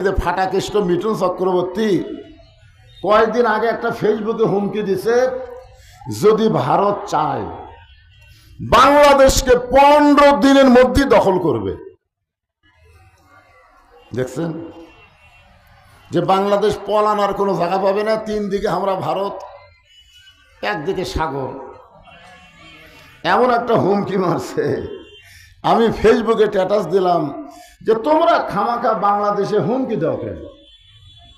ফাটাকেষ্ট মিঠুন চক্রবর্তী কয়েকদিন আগে একটা ফেসবুকে হুমকি দিছে, যদি ভারত চায়, বাংলাদেশকে পনেরো দিনের মধ্যে দখল করবে। দেখছেন? যে বাংলাদেশ পলানোর কোনো জায়গা পাবে না, তিন দিকে আমরা ভারত, একদিকে সাগর। এমন একটা হুমকি মারছে। আমি ফেসবুকে স্ট্যাটাস দিলাম যে তোমরা খামাখা বাংলাদেশে হুমকি দাও কেন?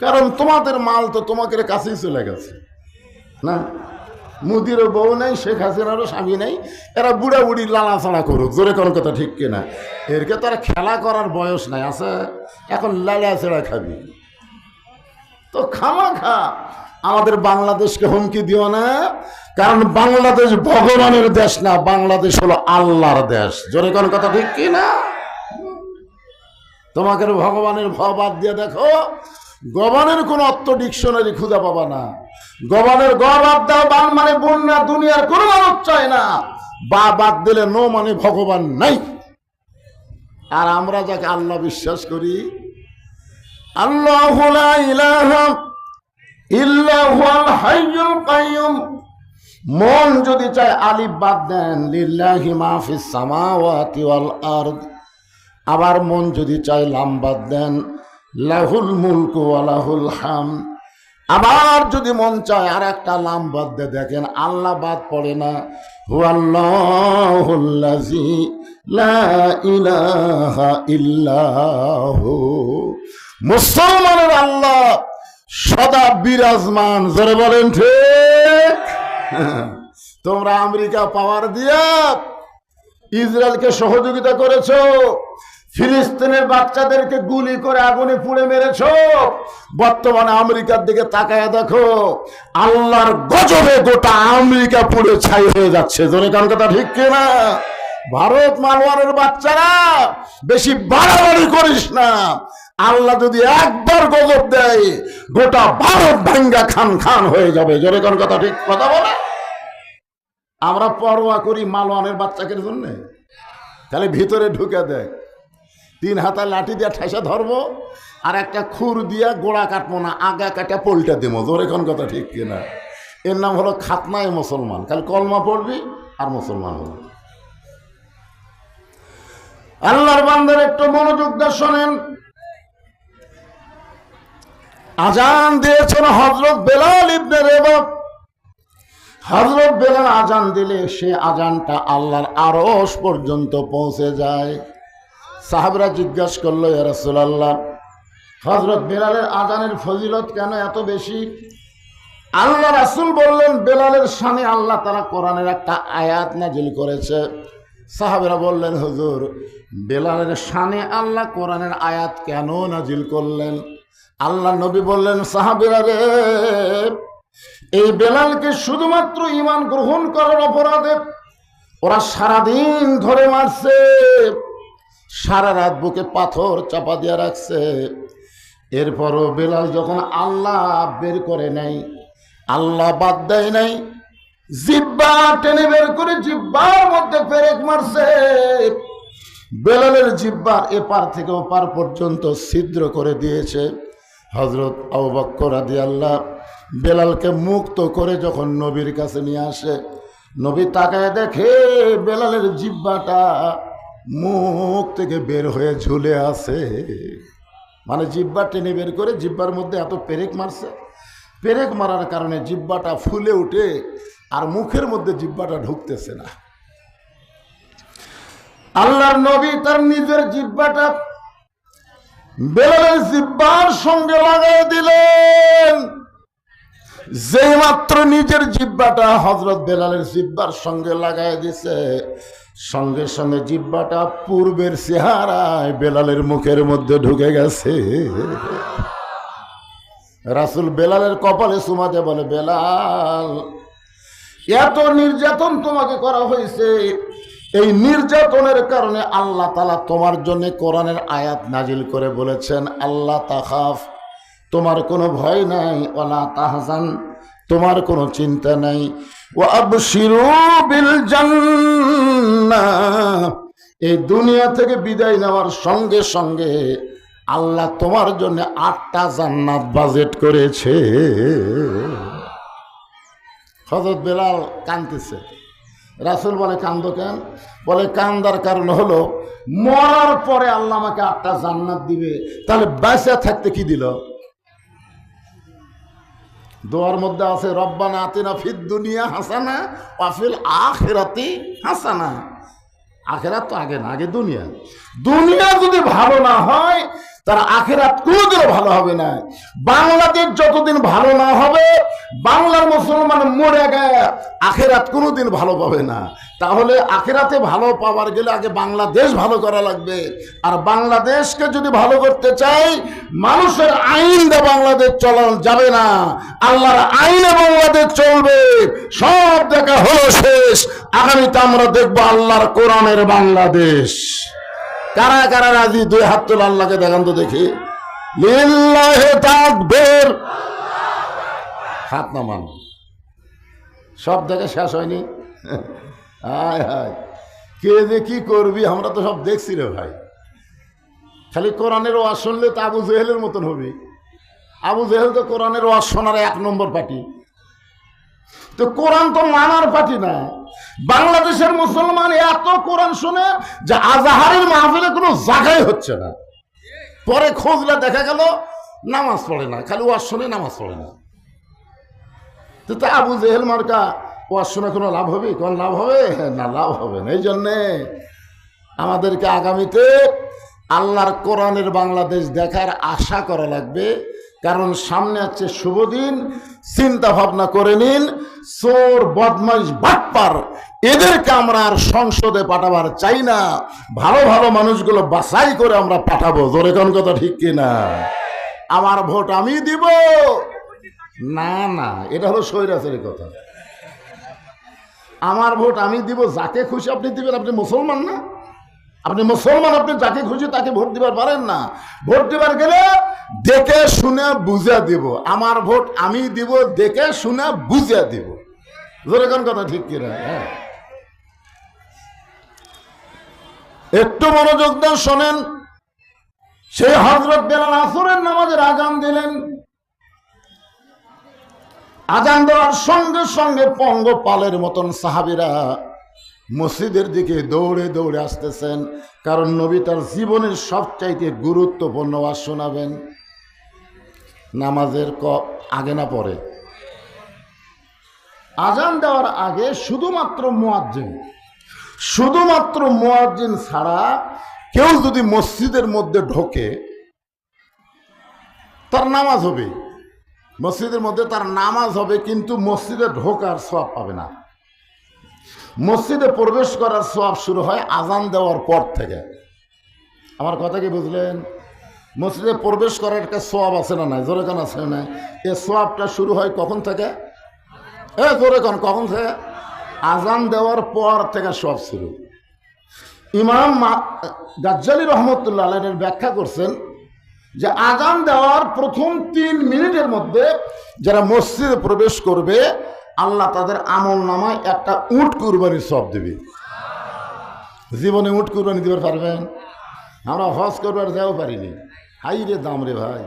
কারণ তোমাদের মাল তো তোমাদের কাছেই চলে গেছে। না? মুদিরও বউ নেই, শেখ হাসিনারও স্বামী নেই। এরা বুড়া বুড়ি লালাছাড়া করুক, জোরে কোনো কথা ঠিক কিনা? এরকে তো আর খেলা করার বয়স নাই, আছে? এখন লালা ছেড়া খাবি। তো খামাখা, আমাদের বাংলাদেশকে হুমকি দিও না, কারণ বাংলাদেশ ভগবানের দেশ না, বাংলাদেশ হলো আল্লাহর দেশ। জোরে কোন কথা ঠিক কি না তোমাকে ভগবানের ভ বাদ দিয়ে দেখো, গবানের কোন অর্থ ডিকশনারি খুঁজে পাবা না। গবানের গ বাদ দাও, বান মানে বন্যা, দুনিয়ার কোনো মানুষ চায় না। বা বাদ দিলে নো মানে ভগবান নাই। আর আমরা যাকে আল্লাহ বিশ্বাস করি, আল্লাহ মন যদি চায় আলিফ বাদ দেন, লিল্লাহি মা ফিস সামাওয়াতি ওয়াল আরদ। আবার মন যদি চায় লাম বাদ দেন, লাহুল মুলকু ওয়া লাহুল হাম। আবার যদি মন চায় আর একটা লাম বাদ দিয়ে দেখেন, আল্লাহ বাদ পড়ে না। মুসলমানের আল্লাহ সদা বিরাজমান, জোরে বলেন ঠিক? তোমরা আমেরিকা পাওয়ার দিয়া ইসরায়েলকে সহযোগিতা করেছ। ফিলিস্তিনের বাচ্চাদেরকে গুলি করে আগুনে পুড়ে মেরেছো? বর্তমানে আমেরিকার দিকে তাকায় দেখো, আল্লাহর গজবে গোটা আমেরিকা পুড়ে ছাই হয়ে যাচ্ছে। জোরে কান কথা ঠিক কিনা? ভারত মালওয়ারের বাচ্চারা, বেশি বাড়াবাড়ি করিস না। আল্লাহ যদি একবার গজব দেয়, গোটা ভারত ভাঙ্গা খান খান হয়ে যাবে। জোরে কোন কথা ঠিক কথা বলে? আমরা পরোয়া করি মালওয়ানের বাচ্চাকে জন্য। তাহলে ভিতরে ঢুকে দেয় তিন হাতা লাঠি দিয়ে ঠেসে ধরবো, আর একটা খুর দিয়া গোড়া কাটবো না, আগা কাটা পোলটা দেবো। জোরে কোন কথা ঠিক কিনা? এর নাম হলো খাতনায় মুসলমান। খালি কলমা পড়বি আর মুসলমান হবি। আল্লাহর বান্দার একটু মনোযোগ শোনেন। আজান দিয়েছেন হজরত বেলাল ইবনে রেবাব। হজরত বেলাল আজান দিলে সে আজানটা আল্লাহর আরস পর্যন্ত পৌঁছে যায়। সাহাবরা জিজ্ঞাসা করল রাসূলুল্লাহ হজরত বেলালের আজানের ফজিলত কেন এত বেশি? আল্লাহ রাসূল বললেন, বেলালের সামনে আল্লাহ তারা কোরআনের একটা আয়াত নাজিল করেছে। সাহাবেরা বললেন, হুজুর, বেলালের শানে আল্লাহ কোরআনের আয়াত কেন নাজিল করলেন? আল্লাহ নবী বললেন, সাহাবিরা রে, এই বেলালকে শুধুমাত্র ইমান গ্রহণ করার অপরাধে ওরা সারাদিন ধরে মারছে। সারা রাত বুকে পাথর চাপা দিয়ে রাখছে। এরপরও বেলাল যখন আল্লাহ বের করে নাই, আল্লাহ বাদ দেয় নাই, জিব্বা টেনে বের করে জিব্বার মধ্যে পেরেক মারছে। বেলালের জিব্বার এপার থেকে ওপার পর্যন্ত ছিদ্র করে দিয়েছে। হজরত আদি আল্লাহ বেলালকে মুক্ত করে যখন নবীর কাছে নিয়ে আসে, নবী তাকায় দেখে বেলালের জিব্বাটা মুখ থেকে বের হয়ে ঝুলে আছে। মানে জিব্বা টেনে বের করে জিব্বার মধ্যে এত পেরেক মারছে। পেরেক মারার কারণে জিব্বাটা ফুলে উঠে আর মুখের মধ্যে জিব্বাটা ঢুকতেছে না। আল্লাহর নবী তার নিজের জিব্বাটা বেলালের জিব্বার সঙ্গে লাগাই দিলেন। যেই মাত্র নিজের জিব্বাটা হজরত বেলালের জিব্বার সঙ্গে লাগাই দিছে সঙ্গে সঙ্গে জিব্বাটা পূর্বের চেহারায় বেলালের মুখের মধ্যে ঢুকে গেছে। রাসুল বেলালের কপালে সুমাতে বলে, বেলাল, এত নির্যাতন তোমাকে করা হয়েছে। এই নির্যাতনের কারণে আল্লাহ তালা তোমার জন্য কোরআনের আয়াত নাজিল করে বলেছেন আল্লাহ তাহাফ তোমার কোনো ভয় নাই ওলা তাহজান, তোমার কোনো চিন্তা নাই। এই দুনিয়া থেকে বিদায় নেওয়ার সঙ্গে সঙ্গে আল্লাহ তোমার জন্য আটটা জান্নাত বাজেট করেছে। হজরত বেলাল কান্দতেছে রাসুল বলে, কান্দ কেন? বলে, কান্দার কারণ হলো মরার পরে আল্লাহ আমাকে আটটা জান্নাত দিবে। তাহলে বেঁচে থাকতে কি দিল? দোয়ার মধ্যে আছে, রব্বানা আতিনা ফির দুনিয়া হাসানা ওয়াফিল আখেরাতি হাসানা। আখেরাত তো আগে না, আগে দুনিয়া। দুনিয়া যদি ভালো না হয় তার আখেরাত কোনোদিনও ভালো হবে না। বাংলাদেশ যতদিন ভালো না হবে, বাংলার মুসলমান মরে গেয়ে আখেরাত কোনোদিন ভালো পাবে না। তাহলে আখেরাতে ভালো পাওয়ার গেলে আগে বাংলাদেশ ভালো করা লাগবে। আর বাংলাদেশকে যদি ভালো করতে চাই, মানুষের আইন দিয়ে বাংলাদেশ চলানো যাবে না। আল্লাহর আইনে বাংলাদেশ চলবে। সব দেখা হলো শেষ। আগামীতে আমরা দেখব আল্লাহর কোরআনের বাংলাদেশ। কারা কারা রাজি? দুই হাত তোলা আল্লাহকে দেখান তো দেখি। তাকবীর। হাত নামান। সব দেখে শেষ হয়নি। হায় হায়। কে যে কি করবি? আমরা তো সব দেখছি রে ভাই। খালি কোরআনের ওয়াজ শুনলে তো আবু জেহেলের মতন হবে। আবু জেহেল তো কোরআনের ওয়াজ শোনার এক নম্বর পার্টি। তো কোরআন তো মানার পার্টি না। বাংলাদেশের মুসলমান এত কোরআন শুনে যে আজাহারের মাহফিলে কোনো জায়গায় হচ্ছে না। পরে খোঁজলে দেখা গেল নামাজ পড়ে না, খালি ওয়াজ শুনে নামাজ পড়ে না। তো তা আবু জেহেল মার্কা ওয়াজ শুনে কোনো লাভ হবে? কোন লাভ হবে? না, লাভ হবে না। এই জন্যে আমাদেরকে আগামীতে আল্লাহর কোরআনের বাংলাদেশ দেখার আশা করা লাগবে। কারণ সামনে আছে শুভ দিন, চিন্তা ভাবনা করে নিন, চোর, বদমাইশ, বাটপার, এদেরকে আমরা আর সংসদে পাঠাবার চাই না। ভালো ভালো মানুষগুলো বাছাই করে আমরা পাঠাবো। জোরে কোন কথা ঠিক কিনা আমার ভোট আমি দিব। না না, এটা হলো স্বৈরাচারী কথা। আমার ভোট আমি দিব, যাকে খুশি আপনি দিবেন, আপনি মুসলমান না? আপনি মুসলমান, আপনি যাকে খুশি তাকে ভোট দিবার পারেন না। ভোট দিবার গেলে দেখে শুনে বুঝে দিব। আমার ভোট আমি দিব, দেখে শুনে বুঝে দিব। যেরকম কথা ঠিক কিনা? হ্যাঁ। একটু মনোযোগ দেন শোনেন। সেই হজরত বেলাল আসরের নামাজের আজান দিলেন। আজান দেওয়ার সঙ্গে সঙ্গে পঙ্গপালের মতন সাহাবিরা মসজিদের দিকে দৌড়ে দৌড়ে আসতেছেন, কারণ নবী তার জীবনের সবচাইতে গুরুত্বপূর্ণ ওয়াজ শোনাবেন। নামাজের ক, আগে না পরে? আজান দেওয়ার আগে শুধুমাত্র মোয়াজ্জিন। শুধুমাত্র মোয়াজ্জিন ছাড়া কেউ যদি মসজিদের মধ্যে ঢোকে, তার নামাজ হবে। মসজিদের মধ্যে তার নামাজ হবে, কিন্তু মসজিদে ঢোকার সব পাবে না। মসজিদে প্রবেশ করার সব শুরু হয় আজান দেওয়ার পর থেকে। আমার কথা কি বুঝলেন? মসজিদে প্রবেশ করার একটা সোয়াব আছে না নাই? জোরে কান আছে না এ সোয়াবটা শুরু হয় কখন থেকে? এ জোরে কান, কখন থেকে? আজান দেওয়ার পর থেকে সব শুরু। ইমাম গাজ্জালি রহমতুল্লাহ আলাইনের ব্যাখ্যা করছেন যে আজান দেওয়ার প্রথম তিন মিনিটের মধ্যে যারা মসজিদে প্রবেশ করবে আল্লাহ তাদের আমল নামায় একটা উট কুরবানি সব দেবে। জীবনে উট কুরবানি দিতে পারবেন? আমরা হজ করবার যাও পারিনি। হাই রে দাম রে ভাই।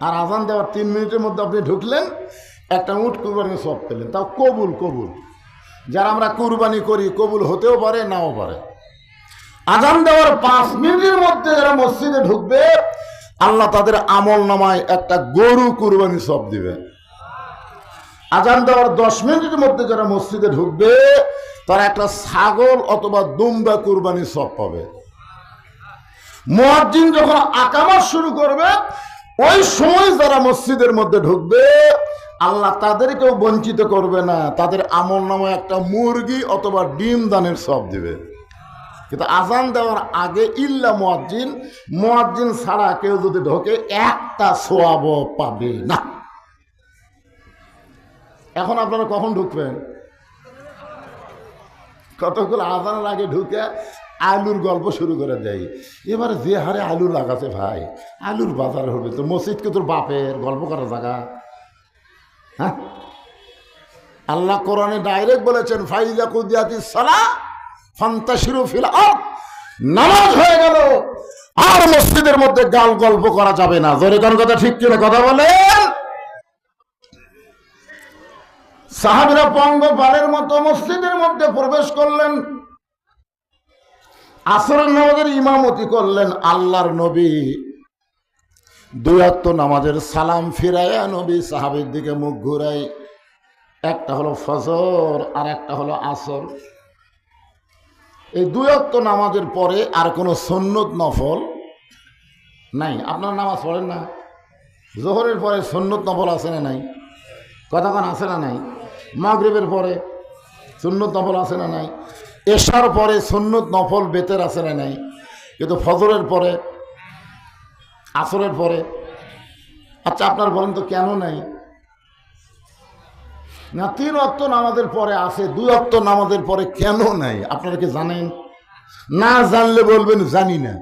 আর আজান দেওয়ার তিন মিনিটের মধ্যে আপনি ঢুকলেন, একটা উট কুরবানি সব পেলেন। তাও কবুল কবুল। যারা আমরা কুরবানি করি, কবুল হতেও পারে, নাও পারে। আজান দেওয়ার পাঁচ মিনিটের মধ্যে যারা মসজিদে ঢুকবে, আল্লাহ তাদের আমল নামায় একটা গরু কুরবানি সব দিবে। আজান দেওয়ার দশ মিনিটের মধ্যে যারা মসজিদে ঢুকবে, তারা একটা ছাগল অথবা দুম্বা কুরবানি সব পাবে। মুয়াজ্জিন যখন আকামাত শুরু করবে, ওই সময় যারা মসজিদের মধ্যে ঢুকবে, আল্লাহ তাদেরকেও বঞ্চিত করবে না। তাদের আমল নামে একটা মুরগি অথবা ডিম দানের সব দিবে। কিন্তু আজান দেওয়ার আগে ইল্লা মুয়াজ্জিন মুয়াজ্জিন ছাড়া কেউ যদি ঢোকে, একটা সোয়াব পাবে না। এখন আপনারা কখন ঢুকবেন? কতগুলো আজানের আগে ঢুকে আলুর গল্প শুরু করে দেয় এবার যে হারে আলু লাগাছে ভাই, আলুর বাজার হবে তো, মসজিদকে তোর বাপের গল্প করার জায়গা? হ্যাঁ? আল্লাহ কোরআনে ডাইরেক্ট বলেছেন, ফাইজা কুদিয়াতি সালা, ফান্তাশিরু ফিল নামাজ হয়ে গেল, আর মসজিদের মধ্যে গাল গল্প করা যাবে না। জোরে কোন কথা ঠিক কিনা কথা বলেন? সাহাবিরা পঙ্গপালের মতো মসজিদের মধ্যে প্রবেশ করলেন। আসরের নামাজের ইমামতি করলেন আল্লাহর নবী। দুই অক্ত নামাজের সালাম ফিরাইয়া নবী সাহাবির দিকে মুখ ঘুরাই। একটা হলো ফজর আর একটা হলো আসর। এই দুই অক্ত নামাজের পরে আর কোনো সন্ন্যত নফল নাই। আপনার নামাজ পড়েন না? জোহরের পরে সন্ন্যত নফল আছে না নাই? কতক্ষণ আছে না নাই? মাগরিবের পরে সুন্নত নফল আছে না নাই? এশার পরে সুন্নত নফল বেতের আছে না নাই? কিন্তু ফজরের পরে, আসরের পরে আচ্ছা আপনার বলেন তো কেন নাই? না, তিন অক্ত নামাজের পরে আছে দুই অক্ত নামাজের পরে কেন নাই? আপনারা কি জানেন? না জানলে বলবেন, জানি না।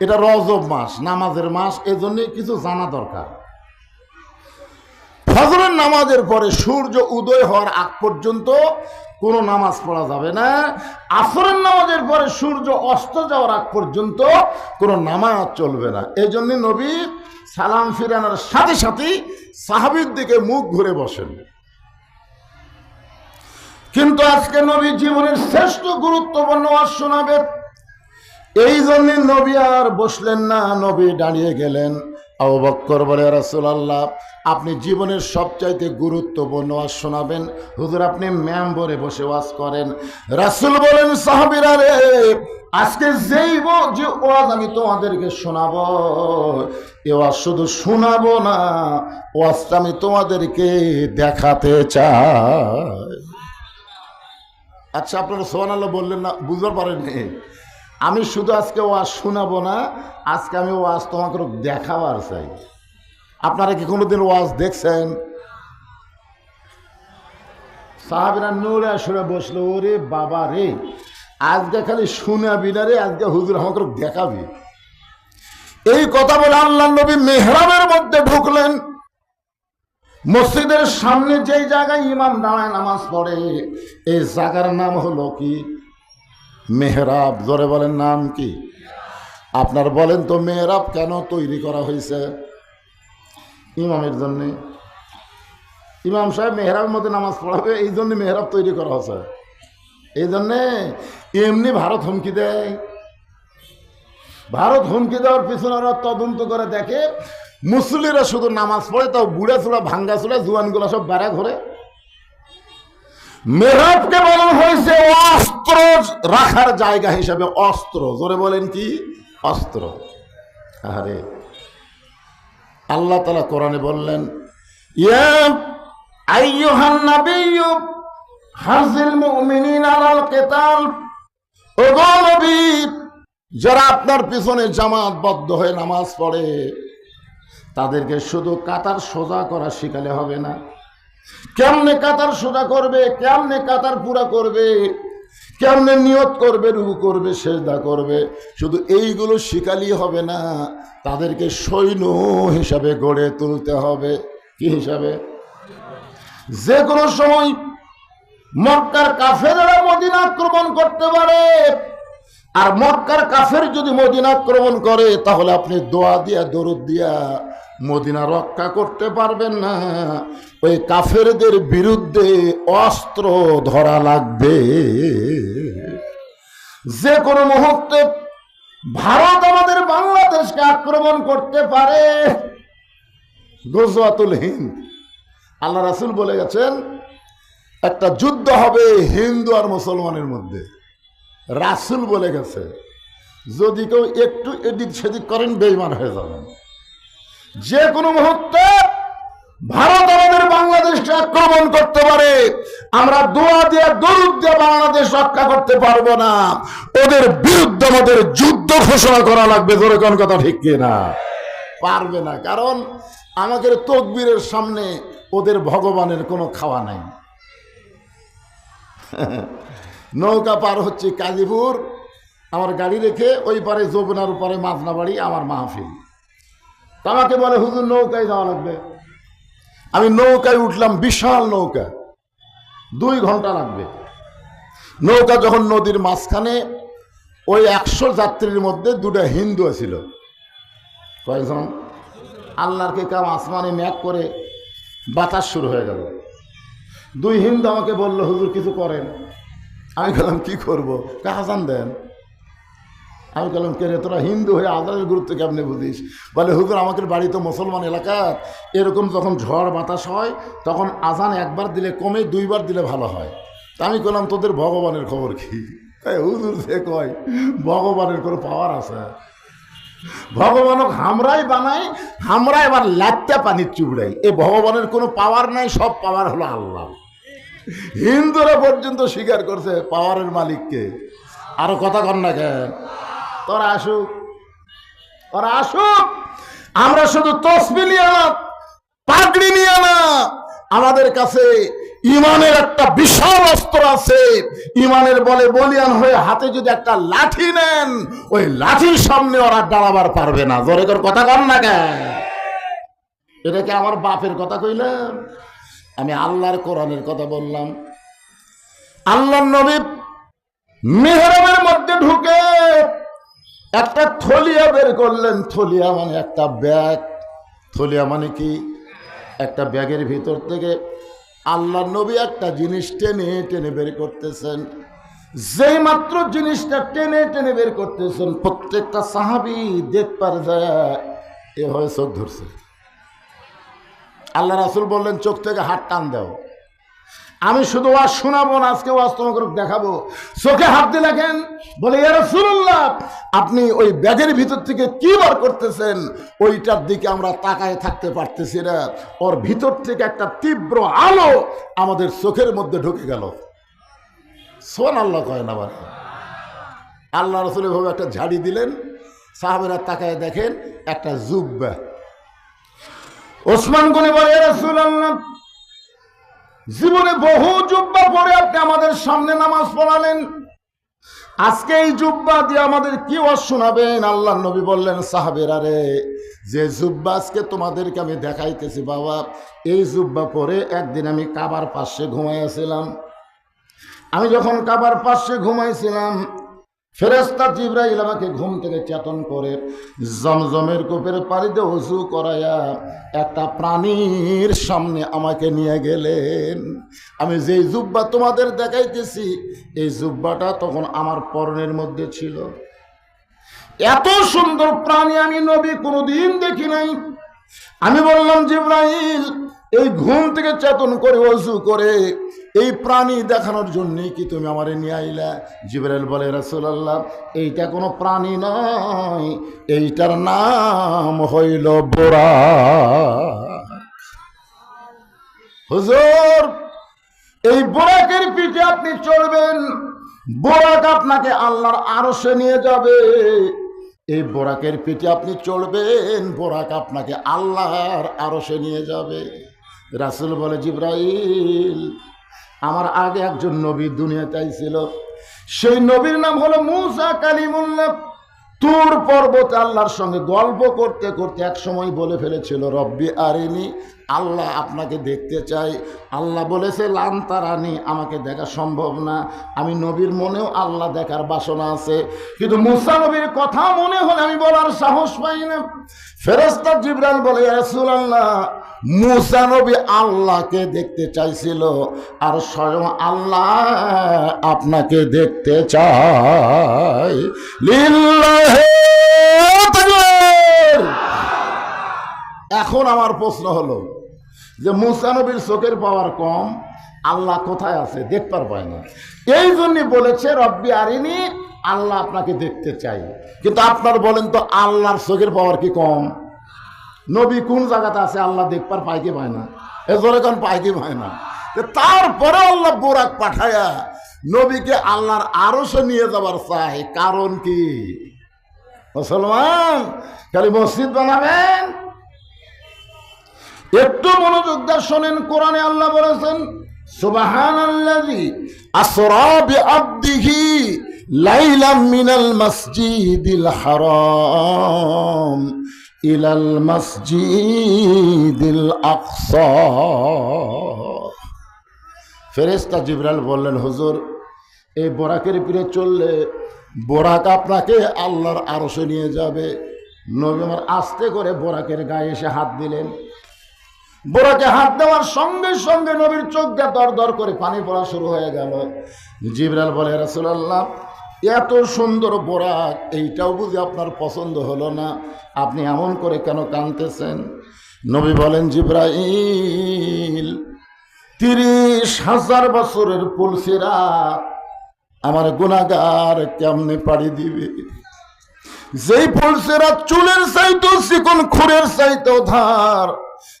এটা রজব মাস, নামাজের মাস, এজন্যই কিছু জানা দরকার। ফজরের নামাজের পরে সূর্য উদয় হওয়ার আগ পর্যন্ত কোনো নামাজ পড়া যাবে না। আসরের নামাজের পরে সূর্য অস্ত যাওয়ার আগ পর্যন্ত কোনো নামাজ চলবে না। এই জন্য নবী সালাম ফিরানোর সাথে সাথেই সাহাবির দিকে মুখ ঘুরে বসেন। কিন্তু আজকে নবী জীবনের শ্রেষ্ঠ গুরুত্বপূর্ণ ওয়াজ শোনাবে। এই জন্য নবী আর বসলেন না, নবী দাঁড়িয়ে গেলেন। আবু বক্কর বলে রাসূলুল্লাহ, আপনি জীবনের সবচাইতে গুরুত্বপূর্ণ ওয়াজ শোনাবেন। হুজুর, আপনি মেম্বরে বসে ওয়াজ করেন। রাসূল বলেন, সাহাবীরা আজকে যেই যে ওয়াজ আমি তোমাদেরকে শোনাবো, এ ওয়াজ শুধু শোনাবো না, ওয়াজটা আমি তোমাদেরকে দেখাতে চাই। আচ্ছা আপনারা সোহান আল্লাহ বললেন না, বুঝতে পারেননি? আমি শুধু আজকে ওয়াজ শোনাবো না, আজকে আমি ওয়াজ তোমাকে দেখাবার চাই। আপনারা কি কোনোদিন ওয়াজ দেখছেন? সাহাবিরা নড়ে আসরে বসল, ওরে বাবা রে, আজকে খালি শুনাবি না রে, আজকে হুজুর আমাকে দেখাবি। এই কথা বলে আল্লাহ নবী মেহরাবের মধ্যে ঢুকলেন। মসজিদের সামনে যেই জায়গায় ইমাম দাঁড়ায় নামাজ পড়ে, এই জায়গার নাম হলো কি? মেহরাব, জোরে বলেন নাম কি? আপনার বলেন তো মেহরাব কেন তৈরি করা হয়েছে? ইমামের জন্যে। ইমাম সাহেব মেহরাবের মধ্যে নামাজ পড়াবে, এই জন্য মেহরাব তৈরি করা হয়েছে। এই জন্যে এমনি ভারত হুমকি দেয়। ভারত হুমকি দেওয়ার পিছনে ওরা তদন্ত করে দেখে, মুসলিরা শুধু নামাজ পড়ে, তাও বুড়া চুড়া ভাঙ্গা চুড়া জুয়ানগুলা সব বাড়া ঘরে মেহরাবকে বলা হয়েছে অস্ত্র রাখার জায়গা হিসাবে অস্ত্র। জোরে বলেন কি? অস্ত্র। আরে আল্লাহ তালা কোরআনে বললেন যারা আপনার পিছনে জামাতবদ্ধ হয়ে নামাজ পড়ে, তাদেরকে শুধু কাতার সোজা করা শিখালে হবে না। কেমনে কাতার সোজা করবে, কেমনে কাতার পুরা করবে, কেমনে নিয়ত করবে, রুকু করবে, সেজদা করবে, শুধু এইগুলো শিখালি হবে না, তাদেরকে সৈন্য হিসাবে গড়ে তুলতে হবে। কি হিসাবে? যে কোনো সময় মক্কার কাফেরেরা মদিনা আক্রমণ করতে পারে, আর মক্কার কাফের যদি মদিনা আক্রমণ করে, তাহলে আপনি দোয়া দিয়া, দরুদ দিয়া মদিনা রক্ষা করতে পারবেন না। ওই কাফেরদের বিরুদ্ধে অস্ত্র ধরা লাগবে। যে কোনো মুহূর্তে ভারত আমাদের বাংলাদেশকে আক্রমণ করতে পারে। গজওয়াতুল হিন্দ। আল্লাহ রাসুল বলে গেছেন, একটা যুদ্ধ হবে হিন্দু আর মুসলমানের মধ্যে। রাসুল বলে গেছে, যদি কেউ একটু এদিক সেদিক করেন বেইমান হয়ে যাবেন। যে কোনো মুহূর্তে ভারত আমাদের বাংলাদেশকে আক্রমণ করতে পারে। আমরা দোয়া দিয়ে, দরুদ দিয়ে বাংলাদেশ রক্ষা করতে পারব না। ওদের বিরুদ্ধে আমাদের যুদ্ধ ঘোষণা করা লাগবে। ধরে কোন কথা ঠিক না পারবে না। কারণ আমাদের তকবীরের সামনে ওদের ভগবানের কোনো খাওয়া নাই। নৌকা পার হচ্ছে কাজীপুর। আমার গাড়ি রেখে ওই পারে যমুনার উপরে মাজনা বাড়ি আমার মাহফিল। আমাকে বলে, হুজুর, নৌকায় যাওয়া লাগবে। আমি নৌকায় উঠলাম, বিশাল নৌকা, দুই ঘণ্টা লাগবে। নৌকা যখন নদীর মাঝখানে, ওই একশো যাত্রীর মধ্যে দুটা হিন্দু ছিল কয়েকজন আল্লাহর কে কাম আসমানে ম্যাক করে বাতাস শুরু হয়ে গেল। দুই হিন্দু আমাকে বলল, হুজুর, কিছু করেন? আমি বললাম, কি করব? কে হাসান দেন। আমি বললাম কে রে তোরা হিন্দু হয়ে আজানের গুরুত্ব কেমনে বুঝিস? বলে, হুজুর, আমাদের বাড়ি তো মুসলমান এলাকা, এরকম যখন ঝড় বাতাস হয়, তখন আজান একবার দিলে কমে দুইবার দিলে ভালো হয়। তা আমি বললাম তোদের ভগবানের খবর কি? হুজুর সে কয়, ভগবানের কোনো পাওয়ার আছে? ভগবানক হামরাই বানাই, হামরা এবার লাত্তা পানির চুবড়াই। এ ভগবানের কোনো পাওয়ার নাই, সব পাওয়ার হলো আল্লাহ। হিন্দুরা পর্যন্ত স্বীকার করছে পাওয়ারের মালিককে। আরও কথা কর না কেন তোরা আসুক। ওরা আসুক। আমরা শুধু তসবি নিয়ে না, পাগড়ি নিয়ে না, আমাদের কাছে ইমানের একটা বিশাল অস্ত্র আছে। ইমানের বলে বলিয়ান হয়ে হাতে যদি একটা লাঠি নেন, ওই লাঠির সামনে ওরা দাঁড়াবার পারবে না। জোরে তোর কথা কর না কেন? এটা কি আমার বাপের কথা কইলাম আমি আল্লাহর কোরআনের কথা বললাম। আল্লাহর নবী মেহরাবের মধ্যে একটা থলিয়া বের করলেন, থলিয়া মানে একটা ব্যাগ। থলিয়া মানে কি? একটা ব্যাগের ভিতর থেকে আল্লাহ নবী একটা জিনিস টেনে টেনে বের করতেছেন। যেই মাত্র জিনিসটা টেনে টেনে বের করতেছেন, প্রত্যেকটা সাহাবি দেখবার যায়, এভাবে চোখ ধরছে। আল্লাহ রাসুল বললেন, চোখ থেকে হাত টান দাও। আমি শুধু ওয়াজ শোনাবো না, আজকে ওয়াজ তোমাকে দেখাবো। চোখে হাত দিয়ে লেখেন বলে রসুল্লাহ আপনি ওই ব্যাগের ভিতর থেকে কি বার করতেছেন? ওইটার দিকে আমরা তাকায় থাকতে পারতেছি না। ওর ভিতর থেকে একটা তীব্র আলো আমাদের চোখের মধ্যে ঢুকে গেল। সোন আল্লাহ কয় না আল্লাহ রসুল এভাবে একটা ঝাড়ি দিলেন, সাহাবেরা তাকায় দেখেন, একটা জুব্বা ওসমান গনি বলে রসুল আল্লাহ জীবনে বহু জুব্বা পরে আপনি আমাদের সামনে নামাজ পড়ালেন। আজকে এই জুব্বা দিয়ে আমাদের কি ওয়াজ শোনাবেন? আল্লাহ নবী বললেন, সাহাবেরা রে, যে জুব্বা আজকে তোমাদেরকে আমি দেখাইতেছি, বাবা, এই জুব্বা পরে একদিন আমি কাবার পাশে ঘুমাইয়াছিলাম। আমি যখন কাবার পাশে ঘুমাইছিলাম ফেরেস্তা জিব্রাইল আমাকে ঘুম থেকে চেতন করে জমজমের কূপের পানিতে উজু করায়া একটা প্রাণীর সামনে আমাকে নিয়ে গেলেন। আমি যেই জুব্বা তোমাদের দেখাইতেছি, এই জুব্বাটা তখন আমার পরনের মধ্যে ছিল। এত সুন্দর প্রাণী আমি নবী কোনোদিন দেখি নাই। আমি বললাম, জিব্রাইল, এই ঘুম থেকে চেতন করে অজু করে এই প্রাণী দেখানোর জন্যই কি তুমি আমারে নিয়ে আইলা? জিব্রাইল বলে, রাসূলুল্লাহ, এইটা কোনো প্রাণী নয়, এইটার নাম হইল বোরা। হুজুর, এই বোরাকের পিঠে আপনি চলবেন বোরাক আপনাকে আল্লাহর আরশে নিয়ে যাবে। এই বোরাকের পিঠে আপনি চলবেন বোরাক আপনাকে আল্লাহর আরশে নিয়ে যাবে। রাসুল বলে, জিব্রাইল আমার আগে একজন নবী দুনিয়াতে ছিল সেই নবীর নাম হলো মুসা কালিমুল্লাহ। তোর পর্বত আল্লাহর সঙ্গে গল্প করতে করতে এক সময় বলে ফেলেছিল, রব্বি আরিনি আল্লাহ আপনাকে দেখতে চাই। আল্লাহ বলেছে, লান লান্তারানি আমাকে দেখা সম্ভব না। আমি নবীর মনেও আল্লাহ দেখার বাসনা আছে। কিন্তু মুসা নবীর কথা মনে হলে আমি বলার সাহস পাই না। ফেরস্তা জিবরাল বলে রাসূল আল্লাহ মুসা নবী আল্লাহকে দেখতে চাইছিল আর স্বয়ং আল্লাহ আপনাকে দেখতে চায় লিল্লাহে। এখন আমার প্রশ্ন হলো যে মুসা নবীর চোখের পাওয়ার কম, আল্লাহ কোথায় আছে দেখতে পায় না। এই জন্য বলেছে, রব্বি আরিনি, আল্লাহ আপনাকে দেখতে চাই। কিন্তু আপনার বলেন তো, আল্লাহর চোখের পাওয়ার কি কম? নবী কোন জায়গাতে আছে, আল্লাহ দেখবার পায় কি পায় না? এ জোরে কোন, পায় কি পায় না? তারপরে আল্লাহ বোরাক পাঠায়া নবীকে আল্লাহর আরশে নিয়ে যাবার চাই। কারণ কি? মুসলমান, খালি মসজিদ বানাবেন একটু মনোযোগ দিয়ে শোনেন, কোরআনে আল্লাহ বলেছেন সুবাহান আল্লাহি আসরা বিআবদিহি লাইলাম মিনাল মসজিদিল হারাম ইলাল মসজিদিল আকসা। ফেরেশতা জিবরাল বললেন, হুজুর, এই বরাকের পিড়ে চললে বোরাক আপনাকে আল্লাহর আরশে নিয়ে যাবে। নবী আমার আস্তে করে বোরাকের গায়ে এসে হাত দিলেন। বোরাকে হাত দেওয়ার সঙ্গে সঙ্গে নবীর চোখ দিয়ে দর দর করে পানি পড়া শুরু হয়ে গেল। জিবরাল বলে, রাসুলাল্লাহ, এত সুন্দর বোরাক এইটাও বুঝি আপনার পছন্দ হলো না। আপনি এমন করে কেন কানতেছেন নবী বলেন, জিব্রাইল, তিরিশ হাজার বছরের পুলসিরা আমার গুণাগার কেমনে পাড়ি দিবে? যেই পুলসিরা চুলের চাইতো চিকন খুরের চাইতো ধার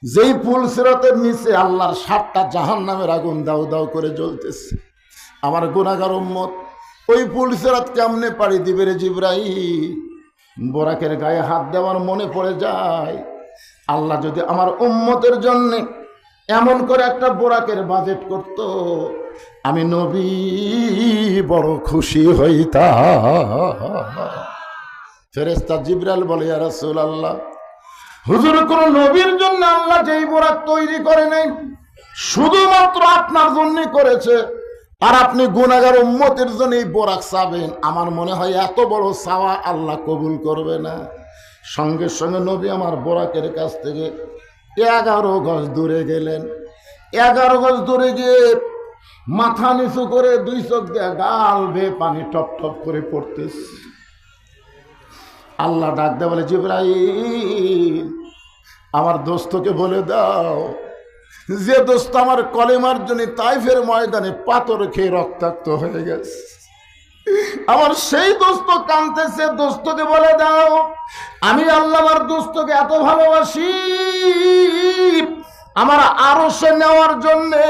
যেই পুলসিরাতের নিচে আল্লাহর সাতটা জাহান নামের আগুন দাউ দাউ করে জ্বলতেছে। আমার গুণাগার উম্মত, ওই পুলসিরাত কেমনে পাড়ি দিবে রে জিব্রাই বোরাকের গায়ে হাত দেওয়ার মনে পড়ে যায়, আল্লাহ যদি আমার উম্মতের জন্যে এমন করে একটা বোরাকের বাজেট করত, আমি নবী বড় খুশি হইতাম। ফেরেস্তা জিব্রাল বলে, ইয়া রাসূলুল্লাহ হুজুর, কোন নবীর জন্য আল্লাহ যেই বোরাক তৈরি করে নাই, শুধুমাত্র আপনার জন্য করেছে। আর আপনি গুনাগার উম্মতের জন্য এই বোরাক চাবেন। আমার মনে হয় এত বড় চাওয়া আল্লাহ কবুল করবে না। সঙ্গে সঙ্গে নবী আমার বোরাকের কাছ থেকে এগারো গজ দূরে গেলেন। এগারো গজ দূরে গিয়ে মাথা নিচু করে দুই চোখ দিয়ে গাল বেয়ে পানি টপ টপ করে পড়তেছে। আল্লাহ ডাক দেয় বলে, জিব্রাইল, আমার দোস্তকে বলে দাও, যে দোস্ত আমার কলেমার জন্য তাইফের ময়দানে পাথর খেয়ে রক্তাক্ত হয়ে গেছে। আমার সেই দোস্ত কানতেছে দোস্তকে বলে দাও, আমি আল্লাহ আমার দোস্তকে এত ভালোবাসি, আমার আরও সে নেওয়ার জন্যে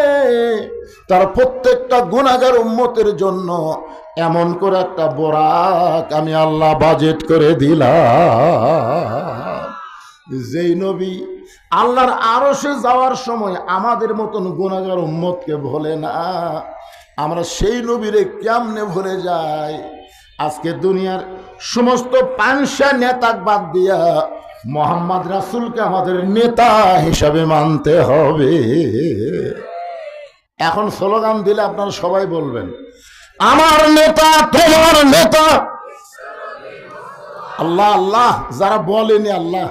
তার প্রত্যেকটা গুণাগার উম্মতের জন্য এমন করে একটা বোরাক আমি আল্লাহ বাজেট করে দিলাম। যেই নবী আল্লাহর আরশে যাওয়ার সময় আমাদের মতন গুণাগার উম্মতকে ভোলে না। আমরা সেই নবীরে কেমনে ভুলে যাই? আজকে দুনিয়ার সমস্ত পাংশা নেতাক বাদ দিয়া মোহাম্মদ রাসুলকে আমাদের নেতা হিসাবে মানতে হবে। এখন স্লোগান দিলে আপনারা সবাই বলবেন, আমার নেতা, তোমার নেতা। আল্লাহ আল্লাহ, যারা বলেনি আল্লাহ।